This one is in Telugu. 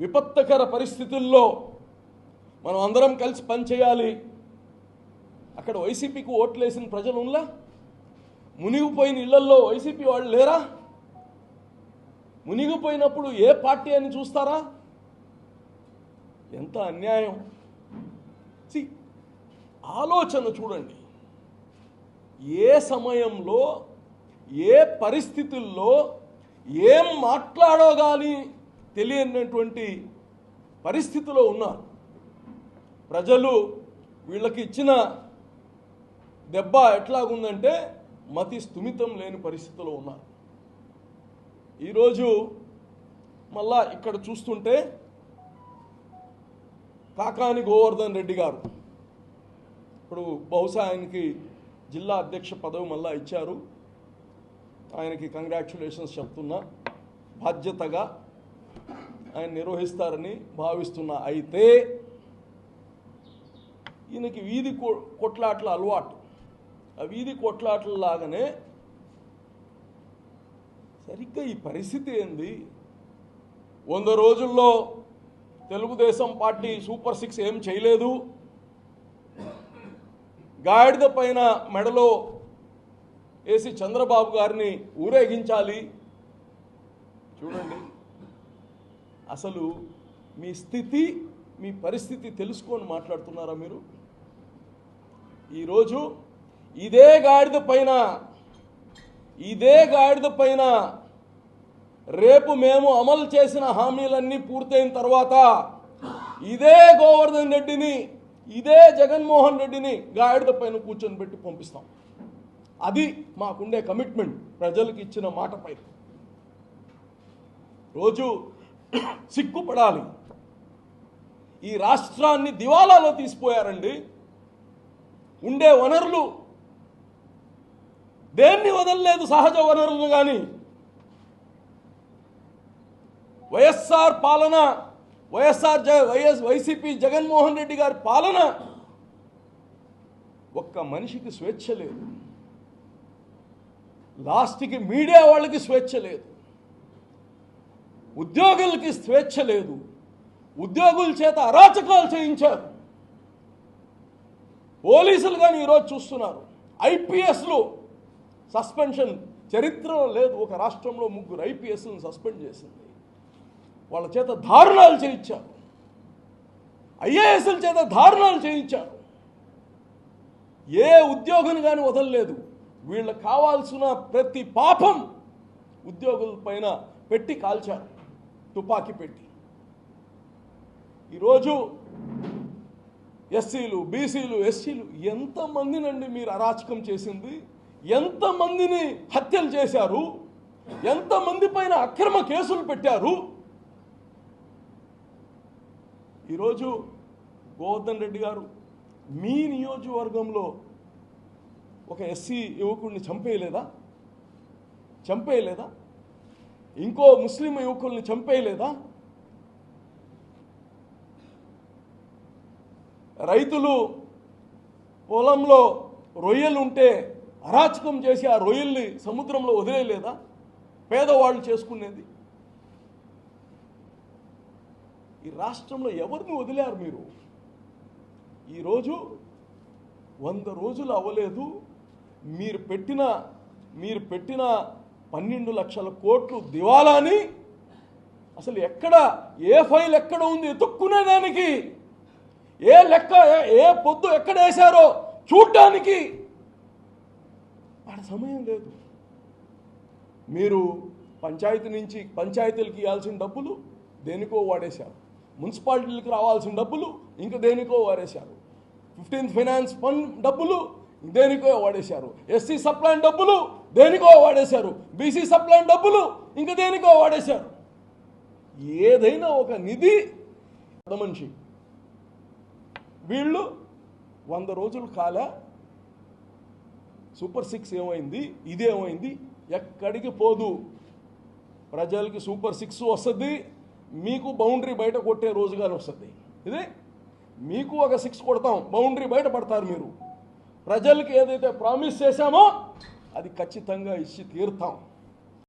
విపత్తకర పరిస్థితుల్లో మనం అందరం కలిసి పనిచేయాలి. అక్కడ వైసీపీకి ఓట్లు వేసిన ప్రజలు ఉందా మునిగిపోయిన ఇళ్ళల్లో వైసీపీ వాళ్ళు లేరా? మునిగిపోయినప్పుడు ఏ పార్టీ అని చూస్తారా? ఎంత అన్యాయం. సి ఆలోచన చూడండి. ఏ సమయంలో ఏ పరిస్థితుల్లో ఏం మాట్లాడో కానీ తెలియనటువంటి పరిస్థితిలో ఉన్నారు. ప్రజలు వీళ్ళకి ఇచ్చిన దెబ్బ ఎట్లాగుందంటే మతి స్థుమితం లేని పరిస్థితిలో ఉన్నారు. ఈరోజు మళ్ళా ఇక్కడ చూస్తుంటే కాకాని గోవర్ధన్ రెడ్డి గారు ఇప్పుడు బహుశా ఆయనకి జిల్లా అధ్యక్ష పదవి మళ్ళా ఇచ్చారు. ఆయనకి కంగ్రాచులేషన్స్ చెప్తున్నా. బాధ్యతగా ఆయన నిర్వహిస్తారని భావిస్తున్నా అయితే ఈయనకి వీధి కొ- కొట్లాట్ల అలవాటు. ఆ వీధి కొట్లాట్ల లాగానే సరిగ్గా ఈ పరిస్థితి ఏంది? వంద రోజుల్లో తెలుగుదేశం పార్టీ సూపర్ సిక్స్ ఏం చేయలేదు. గాడిద పైన మెడలో వేసి చంద్రబాబు గారిని ఊరేగించాలి. చూడండి. అసలు మీ స్థితి మీ పరిస్థితి తెలుసుకొని మాట్లాడుతున్నారా మీరు? ఈరోజు ఇదే గాడిద పైన ఇదే గాడిద పైన రేపు మేము అమలు చేసిన హామీలన్నీ పూర్తయిన తర్వాత ఇదే గోవర్ధన్ రెడ్డిని ఇదే జగన్మోహన్ రెడ్డిని గాడిద పైన కూర్చొని పెట్టి పంపిస్తాం. అది మాకుండే కమిట్మెంట్ ప్రజలకు ఇచ్చిన మాటపై రోజు సిగ్గుపడాలి. ఈ రాష్ట్రాన్ని దివాలాలో తీసిపోయారండి. ఉండే వనరులు దేన్ని వదలలేదు సహజ వనరులు కానీ వైఎస్ఆర్ పాలన వైఎస్ఆర్ జ వైఎస్ వైసీపీ జగన్మోహన్ రెడ్డి గారి పాలన ఒక్క మనిషికి స్వేచ్ఛ లేదు. లాస్ట్కి మీడియా వాళ్ళకి స్వేచ్ఛ లేదు. ఉద్యోగులకి స్వేచ్ఛ లేదు. ఉద్యోగుల చేత అరాచకాలు చేయించారు. పోలీసులు కానీ ఈరోజు చూస్తున్నారు. ఐపీఎస్లు సస్పెన్షన్ చరిత్రలో లేదు. ఒక రాష్ట్రంలో ముగ్గురు ఐపీఎస్లను సస్పెండ్ చేసింది. వాళ్ళ చేత దారుణాలు చేయించారు. ఐఏఎస్ల చేత దారుణాలు చేయించారు. ఏ ఉద్యోగిని కానీ వదలలేదు. వీళ్ళకి కావాల్సిన ప్రతి పాపం ఉద్యోగుల పైన పెట్టి కాల్చారు. తుపాకీ పెట్టి. ఈరోజు ఎస్సీలు బీసీలు ఎస్సీలు ఎంతమందినండి మీరు అరాచకం చేసింది? ఎంతమందిని హత్యలు చేశారు? ఎంతమంది పైన అక్రమ కేసులు పెట్టారు? ఈరోజు గోవర్ధన్ రెడ్డి గారు మీ నియోజకవర్గంలో ఒక ఎస్సీ యువకుడిని చంపేయలేదా? చంపేయలేదా? ఇంకో ముస్లిం యువకుల్ని చంపేయలేదా? రైతులు పొలంలో రొయ్యలు ఉంటే అరాచకం చేసి ఆ రొయ్యల్ని సముద్రంలో వదిలేయలేదా? పేదవాళ్ళు చేసుకునేది. ఈ రాష్ట్రంలో ఎవరిని వదిలారు మీరు? ఈరోజు వంద రోజులు అవ్వలేదు. మీరు పెట్టిన మీరు పెట్టిన పన్నెండు లక్షల కోట్లు దివాలాని అసలు ఎక్కడ ఏ ఫైల్ ఎక్కడ ఉంది? ఎత్తుక్కునేదానికి ఏ లెక్క ఏ- పొద్దు ఎక్కడ వేశారో చూడ్డానికి ఆడ సమయం లేదు. మీరు పంచాయతీ నుంచి పంచాయతీలకు ఇవ్వాల్సిన డబ్బులు దేనికో వాడేశారు. మున్సిపాలిటీలకు రావాల్సిన డబ్బులు ఇంకా దేనికో వాడేశారు. ఫిఫ్టీన్త్ ఫైనాన్స్ ఫండ్ డబ్బులు దేనికో వాడేశారు. ఎస్సీ సప్లైన్ డబ్బులు దేనికో వాడేశారు. బీసీ సప్లైన్ డబ్బులు ఇంకా దేనికో వాడేశారు. ఏదైనా ఒక నిధి మనిషి. వీళ్ళు వంద రోజులు కాలే సూపర్ సిక్స్ ఏమైంది? ఇదేమైంది? ఎక్కడికి పోదు. ప్రజలకి సూపర్ సిక్స్ వస్తుంది. మీకు బౌండరీ బయట కొట్టే రోజుగానే వస్తుంది. ఇది? మీకు ఒక సిక్స్ కొడతాం. బౌండరీ బయట పడతారు మీరు. ప్రజలకి ఏదైతే ప్రామిస్ చేశామో అది ఖచ్చితంగా ఇచ్చి తీరుతాం.